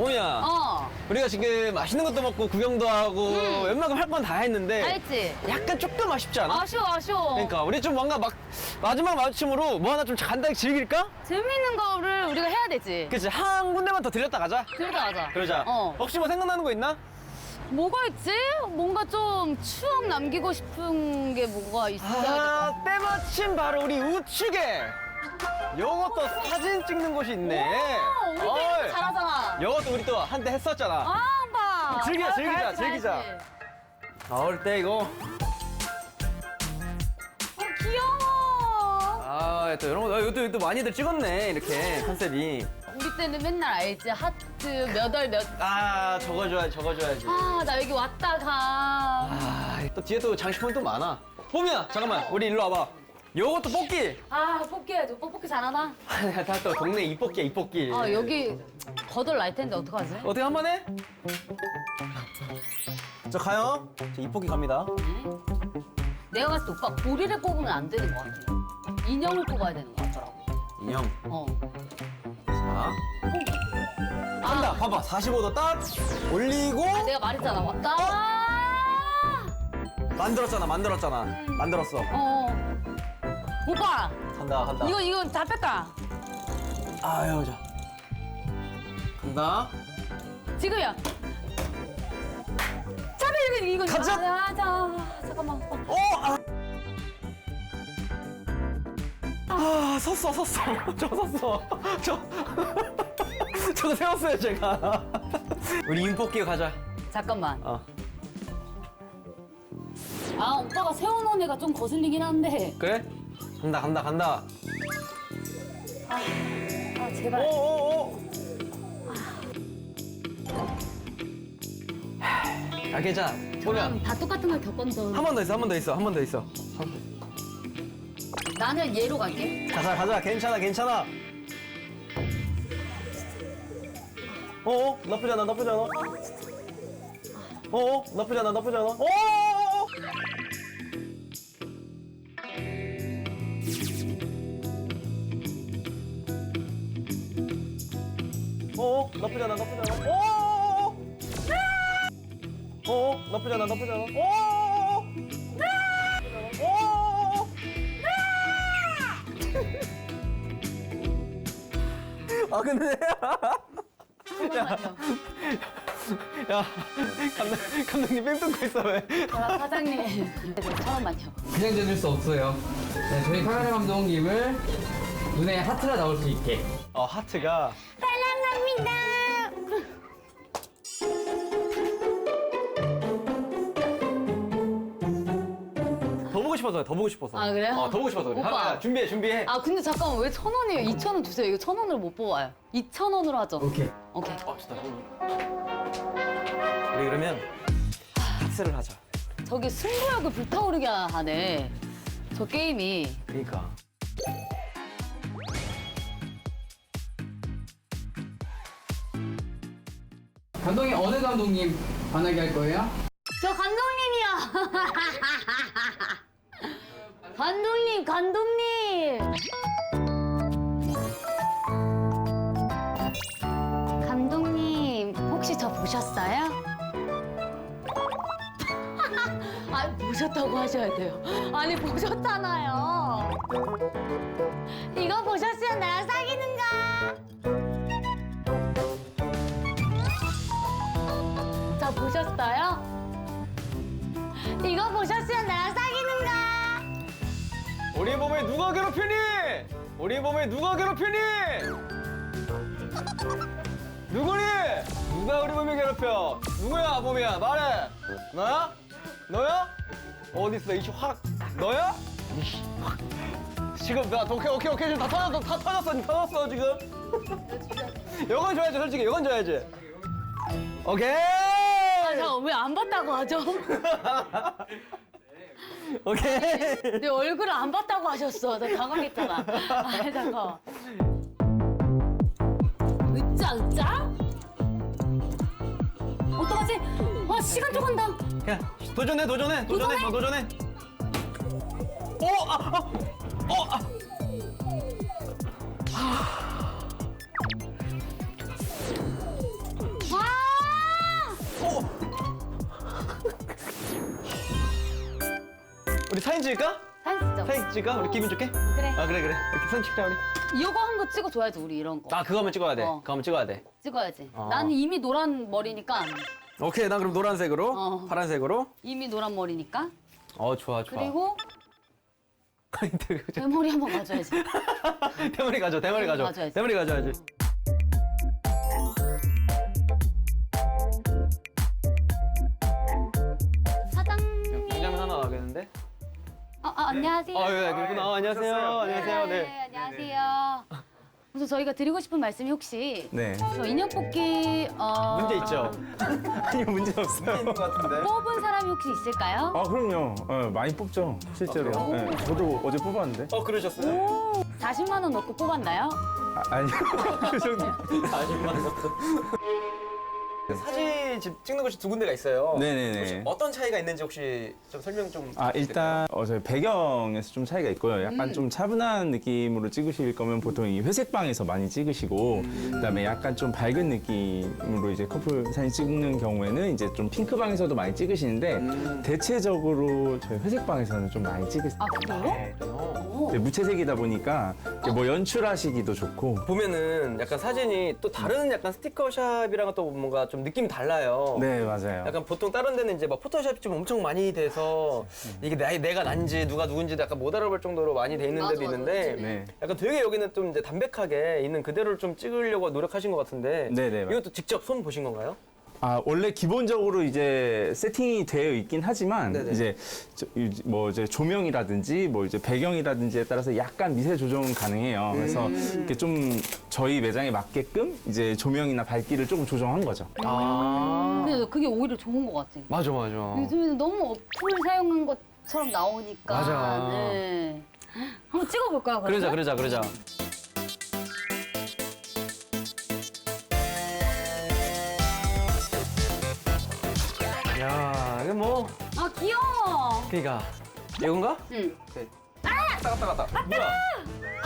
뽀미야 어. 우리가 지금 맛있는 것도 먹고 구경도 하고 음. 웬만큼 할 건 다 했는데 알지? 약간 조금 아쉽지 않아? 아쉬워, 아쉬워. 그러니까 우리 좀 뭔가 막 마지막 마주침으로 뭐 하나 좀 간단히 즐길까? 재밌는 거를 우리가 해야 되지. 그치 한 군데만 더 들렸다 가자 그러다 가자. 그러자 어. 혹시 뭐 생각나는 거 있나? 뭐가 있지? 뭔가 좀 추억 남기고 싶은 게 뭐가 있어야. 아 때마침 바로 우리 우측에 요것도 사진 찍는 곳이 있네 어, 우리 어이. 잘하잖아. 요것도 우리 또 한때 했었잖아 아, 봐. 즐기자, 아, 즐기자, 즐기자. 나올 때 이거 어, 귀여워. 아, 또 이런 거, 아, 이것도, 이것도 많이들 찍었네, 이렇게, 컨셉이. 우리 때는 맨날 알지? 하트 몇 월 몇. 아, 적어줘야지, 적어줘야지. 아, 나 여기 왔다 가. 아, 또 뒤에 또 장식품이 또 많아. 뽀미야, 잠깐만, 우리 일로 와봐. 요것도 뽑기! 아, 뽑기 해야지. 오빠 뽑기 잘하나? 다또 동네 이뽑기야, 이뽑기. 아, 여기 거덜 날 텐데 어떡하지? 어떻게 한 번 해? 저 가요. 저 이뽑기 갑니다. 내가 봤을 때 오빠 고리를 뽑으면 안 되는 것 같아. 인형을 뽑아야 되는 것 같더라고. 인형. 어. 자. 한다, 봐봐. 45도 딱 올리고. 아, 내가 말했잖아. 왔다. 아! 만들었잖아, 만들었잖아. 만들었어. 어. 오빠, 간다, 간다. 이거, 이거 다 뺄까? 아유, 자. 간다. 지금이야. 차비, 이거, 이거. 가자. 아, 자, 잠깐만. 오빠. 어! 아! 아, 섰어, 섰어. 저 섰어. 저. 저거 세웠어요, 제가. 우리 인뽑기 가자. 잠깐만. 어. 아, 오빠가 세워놓은 애가 좀 거슬리긴 한데. 그래? 간다, 간다, 간다. 아, 아 오, 제발. 오, 오. 아, 괜찮아. 보면. 다 똑같은 걸 겪었던. 한 번 더 있어, 한 번 더 있어, 한 번 더 있어. 나는 얘로 갈게. 가자, 가자. 괜찮아, 괜찮아. 어, 나쁘지 않아, 나쁘지 않아. 어, 나쁘지 않아, 나쁘지 않아. 어. 어, 나쁘지 않아, 나쁘지 않아. 어. 어, 나쁘지 않아, 나쁘지 않아. 어. 어. 아 근데 잠깐만요. 야 감독 감독님 뺑 뚫고 있어 왜? 아, 사장님. 잠깐만요. 그냥 되질 수 없어요. 네, 저희 카메라 감독님을 눈에 하트가 나올 수 있게. 어 하트가 더 보고 싶어서 더 보고 싶어서. 아, 그래요? 어 더 보고 싶어서 그래. 오빠. 아, 준비해 준비해. 아 근데 잠깐만 왜 천 원이에요? 이천 원 주세요. 이거 천 원으로 못 뽑아요. 이천 원으로 하죠. 오케이. 오케이. 어 진짜. 우리 그러면 하트를 하자. 저기 승부욕을 불타오르게 하네. 저 게임이. 그러니까. 감독님 어느 감독님 반하게 할 거예요? 저 감독님이야. 감독님, 감독님. 감독님, 혹시 저 보셨어요? 아니, 보셨다고 하셔야 돼요. 아니, 보셨잖아요. 이거 보셨으면 나랑 사귀 몸에 누가 괴롭히니? 우리 몸에 누가 괴롭히니? 누구니? 누가 우리 몸에 괴롭혀? 누구야, 몸이야? 말해. 너야? 너야? 어디 있어? 이씨 확. 너야? 이씨 확. 지금 나 오케이 오케이 오케이 지금 다 터졌어 다 터졌어 지금 터졌어 지금. 이건 줘야지 솔직히 이건 줘야지. 오케이. 아, 잠깐 왜안 봤다고 하죠? 오케이. 내 얼굴을 안 봤다고 하셨어. 나 당황했잖아. 아, 잠깐. 으짜, 으짜? 어떡하지? 와, 시간 쪼간다. 야, 도전해, 도전해, 도전해, 도전해? 어, 도전해. 오, 아, 아, 어, 아. 사진 찍을까? 사진 찍자. 사진 찍을까? 우리 기분 좋게? 그래. 아 그래 그래 이렇게 사진 찍자 우리 이거 한 거 찍어줘야지 우리 이런 거. 아 그거 한번 찍어야 돼 어. 그거 한번 찍어야 돼 찍어야지. 어. 나는 이미 노란 머리니까. 오케이 나 그럼 노란색으로 어. 파란색으로 이미 노란 머리니까. 어 좋아 좋아 그리고 대머리 한번 가져야지. 대머리 가져 대머리 가져 가져야지. 대머리 가져야지 안녕하세요. 아, 예, 그렇구나. 아, 안녕하세요. 안녕하세요. 네. 네, 안녕하세요. 그래서 저희가 드리고 싶은 말씀이 혹시 네. 저 인형 뽑기 어... 문제 있죠? 아니 문제 없어요. 뽑은 사람이 혹시 있을까요? 아 그럼요. 어, 많이 뽑죠. 실제로. 아, 네, 저도 어제 뽑았는데. 어, 그러셨어요? 40만 원 넣고 뽑았나요? 아, 아니요. 그 정도. 40만 원. 사진 집 찍는 곳이 두 군데가 있어요. 네네네. 혹시 어떤 차이가 있는지 혹시 좀 설명 좀. 아 일단 어, 저희 배경에서 좀 차이가 있고요. 약간 음. 좀 차분한 느낌으로 찍으실 거면 보통 이 회색 방에서 많이 찍으시고 그다음에 약간 좀 밝은 느낌으로 이제 커플 사진 찍는 경우에는 이제 좀 핑크 방에서도 많이 찍으시는데 음. 대체적으로 저희 회색 방에서는 좀 많이 찍으세요. 아 그래요? 오. 네, 무채색이다 보니까 이렇게 뭐 연출하시기도 좋고 보면은 약간 사진이 또 다른 약간 스티커샵이랑은 또 뭔가 좀 느낌이 달라요. 네 맞아요. 약간 보통 다른 데는 이제 막 포토샵이 좀 엄청 많이 돼서 이게 내, 내가 난지 누가 누군지 약간 못 알아볼 정도로 많이 돼 있는 맞아, 데도 맞아. 있는데 네. 약간 되게 여기는 좀 이제 담백하게 있는 그대로를 좀 찍으려고 노력하신 것 같은데 네 네, 맞- 이것도 직접 손 보신 건가요? 아 원래 기본적으로 이제 세팅이 되어 있긴 하지만 네네. 이제 저- 이- 뭐 이제 조명이라든지 뭐 이제 배경이라든지에 따라서 약간 미세 조정은 가능해요. 그래서 음. 이렇게 좀 저희 매장에 맞게끔 이제 조명이나 밝기를 조금 조정한 거죠. 아 근데 그게 오히려 좋은 것 같아. 맞아 맞아 요즘에는 너무 어플 사용한 것처럼 나오니까. 맞아. 네. 한번 찍어볼까요? 그러자 그러면? 그러자 그러자 이게 뭐아 귀여워. 그니까 이건가? 응. 갔다 갔다 갔다 뭐야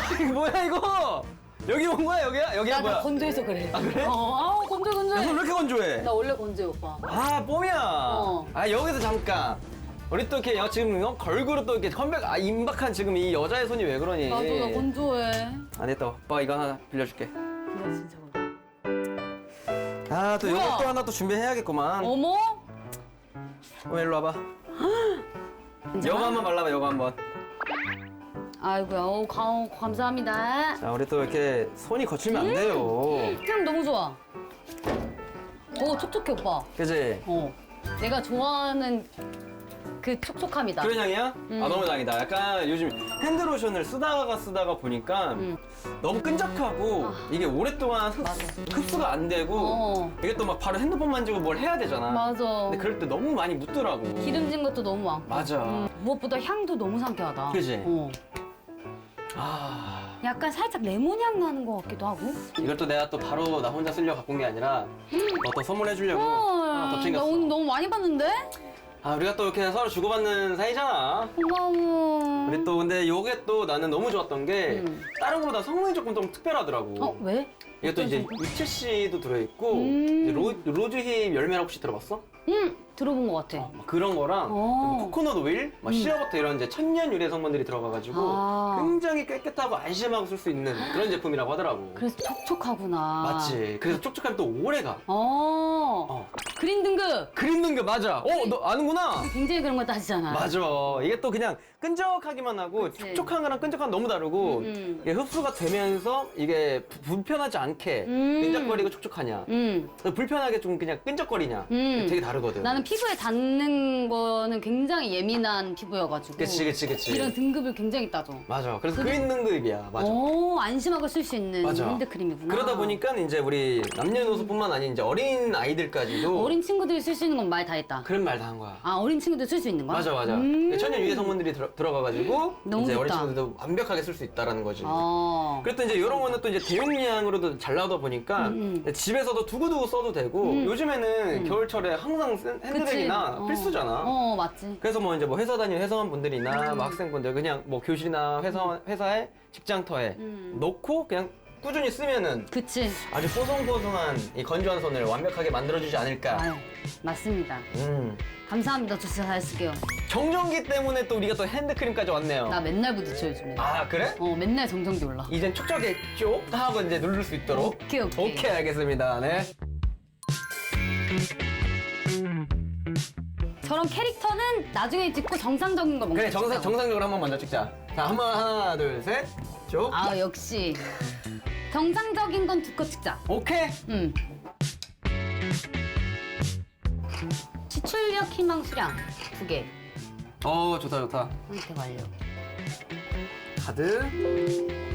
이거 뭐야 이거 여기 온 거야 여기야 여기야 나, 뭐야 건조해서 그래. 아, 그래? 어, 아우 건조 야, 건조해. 손왜 이렇게 건조해 나 원래 건조해 오빠. 아 뽀미야 어. 아 여기서 잠깐 우리 또 이렇게 여- 지금 어, 걸그룹 또 이렇게 컴백 아 임박한 지금 이 여자의 손이 왜 그러니 나도 나 건조해. 안 됐다 오빠 이거 하나 빌려줄게 나 진짜 건조해. 아또 뭐야? 이것도 하나 또 준비해야겠구만 어머? 어, 일로 와봐 여거 한번 발라봐 여거 한번 아이고야, 오, 가, 감사합니다. 자 우리 또 이렇게 손이 거칠면 안 돼요 향 너무 좋아. 오, 촉촉해, 오빠. 그지? 어. 내가 좋아하는 그 촉촉함이다. 그런 향이야? 음. 아 너무 다행이다 약간 요즘 핸드로션을 쓰다가 쓰다가 보니까 음. 너무 끈적하고 이게 오랫동안 흡, 흡수가 안 되고 어. 이게 또 막 바로 핸드폰 만지고 뭘 해야 되잖아 맞아. 근데 그럴 때 너무 많이 묻더라고 기름진 것도 너무 많고. 맞아 음, 무엇보다 향도 너무 상쾌하다. 그지? 어. 아 약간 살짝 레몬 향 나는 것 같기도 하고. 이걸 또 내가 또 바로 나 혼자 쓰려고 갖고 온 게 아니라 너 또 선물해 주려고 하나 더 나 챙겼어 오늘 너무 많이 봤는데? 아 우리가 또 이렇게 서로 주고받는 사이잖아 고마워. 우리 또 근데 요게 또 나는 너무 좋았던 게 음. 다른 거보다 성능이 조금 좀 특별하더라고 어, 왜? 이게 또 이제 위치씨도 들어있고 음. 이제 로, 로즈힙 열매라 혹시 들어봤어? 응, 들어본 것 같아. 막 그런 거랑 어. 뭐 코코넛 오일, 막 시어버터 이런 이제 천년 유래 성분들이 들어가가지고 아. 굉장히 깨끗하고 안심하고 쓸 수 있는 그런 제품이라고 하더라고. 그래서 촉촉하구나. 맞지. 그래서 촉촉함이 또 오래가. 어. 어. 그린 등급. 그림 등급 맞아. 어, 너 아는구나. 굉장히 그런 거 따지잖아. 맞아. 이게 또 그냥 끈적하기만 하고 그치. 촉촉한 거랑 끈적한 건 너무 다르고 음, 음. 이게 흡수가 되면서 이게 부- 불편하지 않게 음. 끈적거리고 촉촉하냐. 음. 불편하게 좀 그냥 끈적거리냐. 음. 되게 다르거든. 나는 피부에 닿는 거는 굉장히 예민한 피부여가지고. 그치, 그치, 그치. 이런 등급을 굉장히 따져. 맞아. 그래서 그린 등급이야. 맞아. 오, 안심하고 쓸 수 있는 맞아. 핸드크림이구나. 그러다 보니까 이제 우리 남녀노소뿐만 아니라 이제 어린 아이들까지도 어린 친구들이 쓸 수 있는 건 말 다 했다. 그런 말 다 한 거야. 아, 어린 친구들 쓸 수 있는 거야? 맞아 맞아. 음. 천연 유해 성분들이 들어, 들어가가지고 너무 이제 어린 좋다. 친구들도 완벽하게 쓸 수 있다라는 거지. 어. 그랬더 이제 이런 거는 또 이제 대용량으로도 잘 나오다 보니까 음, 집에서도 두고두고 써도 되고 요즘에는 겨울철에 항상 쓴 핸드백이나 그치. 필수잖아. 어, 어, 맞지. 그래서 뭐 이제 뭐 회사 다니는 회사원 분들이나 음. 뭐 학생분들 그냥 뭐 교실이나 회사 회사에 직장터에 음. 놓고 그냥 꾸준히 쓰면은 그치. 아주 뽀송뽀송한 이 건조한 손을 완벽하게 만들어주지 않을까. 아유, 맞습니다. 음. 감사합니다. 저 진짜 잘 쓸게요. 정전기 때문에 또 우리가 또 핸드크림까지 왔네요. 나 맨날 부딪혀 요즘에. 아 그래? 어, 맨날 정전기 올라. 이젠 촉촉해 쪽 하고 이제 누를 수 있도록. 오케이. 오케이 알겠습니다. 네. 저런 캐릭터는 나중에 찍고 정상적인 거 먹는 그래 정상 정상적으로 한번 먼저 찍자. 자 한번 하나 둘 셋. 쭉. 아, 역시. 정상적인 건두컷 찍자. 오케이. 응. 지출력 희망 수량 두 개. 어 좋다 좋다. 선택 완료. 카드.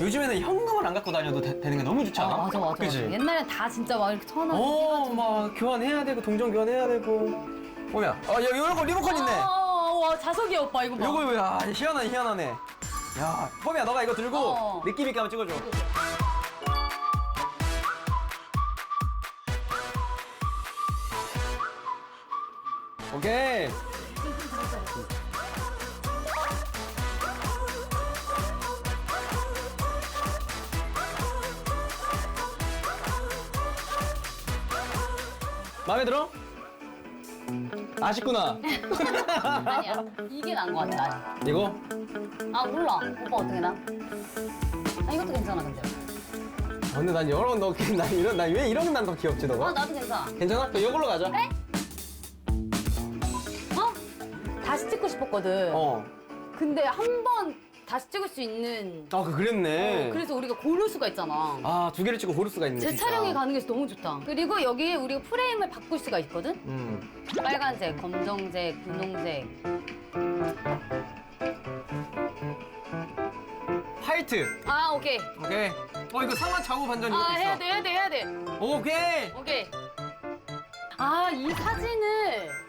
요즘에는 현금을 안 갖고 다녀도 되, 는게 너무 좋지 않아? 아, 맞아, 맞아. 그치? 맞아. 옛날엔 다 진짜 막 이렇게 천 원. 어, 막 교환해야 되고 동전 교환해야 되고. 뭐야? 아, 여, 요거 리모컨 있네. 어, 와, 자석이 오빠 이거 봐. 요거 야, 희한하네, 희한하네. 야, 뽀미야, 너가 이거 들고 어. 느낌 있게 한번 찍어줘. 오케이. 마음에 들어? 아쉽구나. 아니야. 이게 나은 거 같다. 이거? 아, 몰라. 오빠 어떻게 나? 아, 이것도 괜찮아, 근데. 아, 근데 난 이런 너, 난 이런, 난 왜 이런 게난더 귀엽지, 너가? 아, 나도 괜찮아. 괜찮아? 그럼 이걸로 가자. 그래? 어? 다시 찍고 싶었거든. 어. 근데 한 번 다시 찍을 수 있는. 아, 그 그랬네. 어, 그래서 우리가 고를 수가 있잖아. 아, 두 개를 찍고 고를 수가 있네. 진짜. 재촬영이 가는 게 너무 좋다. 그리고 여기 우리가 프레임을 바꿀 수가 있거든? 음. 빨간색, 검정색, 분홍색. 화이트. 아, 오케이. 오케이. 어, 이거 상하 좌우 반전 이것도 아, 있어. 해야 돼, 해야 돼, 해야 돼. 오케이. 오케이. 아, 이 사진을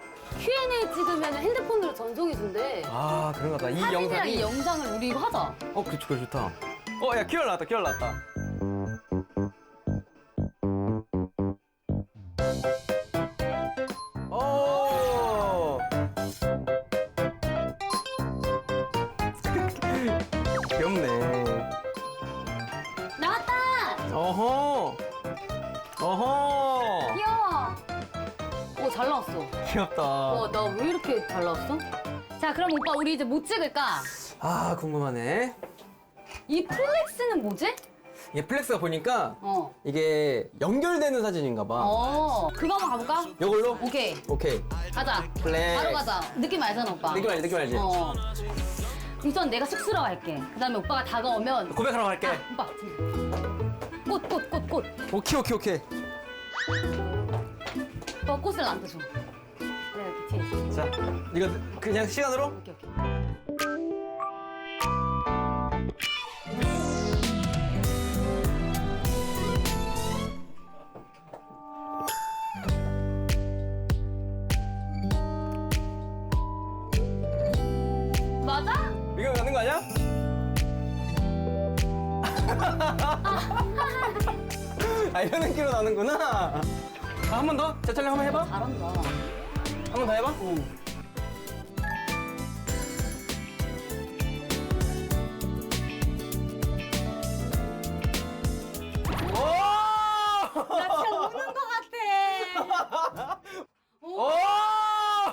Q&A 찍으면 핸드폰으로 전송해 준대. 아, 그런 거다. 이 사진이랑 영상이. 이 영상을 우리 이거 하자. 어, 그, 그 좋다. 어, 야, 큐얼 나왔다, 큐얼 나왔다. 귀엽다. 와, 나왜 이렇게 잘 나왔어? 자, 그럼 오빠 우리 이제 뭐 찍을까? 아, 궁금하네. 이 플렉스는 뭐지? 이게 플렉스가 보니까 어. 이게 연결되는 사진인가 봐. 어. 그거 한번 가볼까? 이걸로? 오케이. 오케이. 가자. 플렉스. 바로 가자. 느낌 알잖아, 오빠. 느낌 알지, 느낌 알지? 어. 우선 내가 쑥스러워할게. 그 다음에 오빠가 다가오면. 고백하러 갈게. 아, 오빠. 꽃, 꽃, 꽃, 꽃. 오케이, 오케이, 오케이. 오빠 꽃을 나한테 줘. 자, 이거 그냥 시간으로? 오케이, 오케이. 맞아? 이거 맞는 거 아니야? 아, 이런 느낌으로 나는구나. 아, 한 번 더? 재촬영 한번 해봐. 잘한다. 한 번 더 해봐. 오! 나 진짜 우는 것 같아. 오!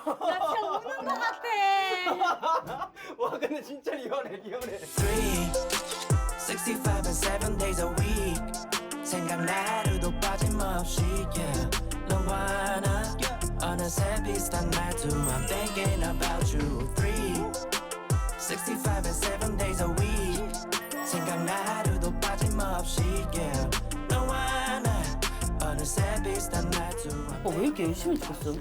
나 진짜 우는 것 같아. 와, 근데 진짜 리얼해, 리얼해. three, 65 and seven days a week 생각나 하루도 빠짐없이 yeah. 너 와 나 어느새 비슷한 말투 I'm thinking about you three, 65 and seven days a week 생각나 하루도 빠짐없이 yeah. 너와 나 어느새 비슷한 말투 오빠 왜 이렇게 열심히 찍었어?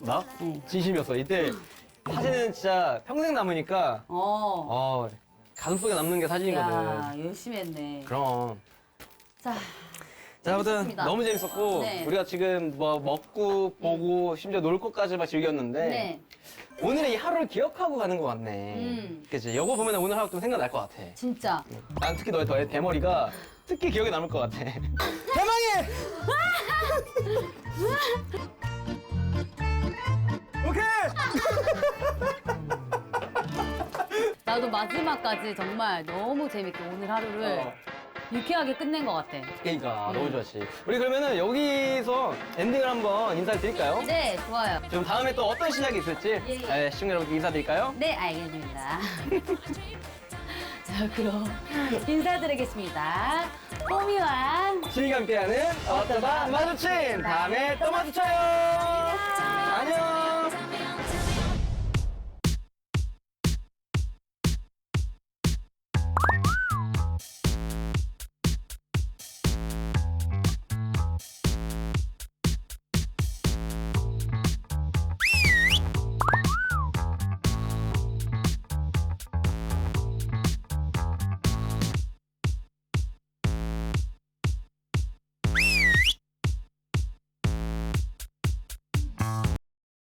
나? 진심이었어. 이때 사진은 진짜 평생 남으니까 어. 어, 가슴속에 남는 게 사진이거든. 야, 열심히 했네. 그럼. 자, 자, 아무튼 재밌었습니다. 너무 재밌었고 네. 우리가 지금 뭐 먹고 보고 심지어 놀 것까지 막 즐겼는데 네. 오늘의 이 하루를 기억하고 가는 것 같네. 음. 그치? 이거 보면 오늘 하루 좀 생각날 것 같아. 진짜. 난 특히 너의 더 대머리가 특히 기억에 남을 것 같아. 대망의! 오케이! 나도 나도 마지막까지 정말 너무 재밌게 오늘 하루를 어. 유쾌하게 끝낸 것 같아. 그러니까 너무 좋았지. 우리 그러면은 여기서 엔딩을 한번 인사를 드릴까요? 네, 좋아요. 좀 다음에 또 어떤 시작이 있을지 예, 예. 네, 시청자 여러분께 인사드릴까요? 네, 알겠습니다. 자, 그럼 인사드리겠습니다. 호미와 지희가 함께하는 어쩌다 마주친 다음에 또 마주쳐요.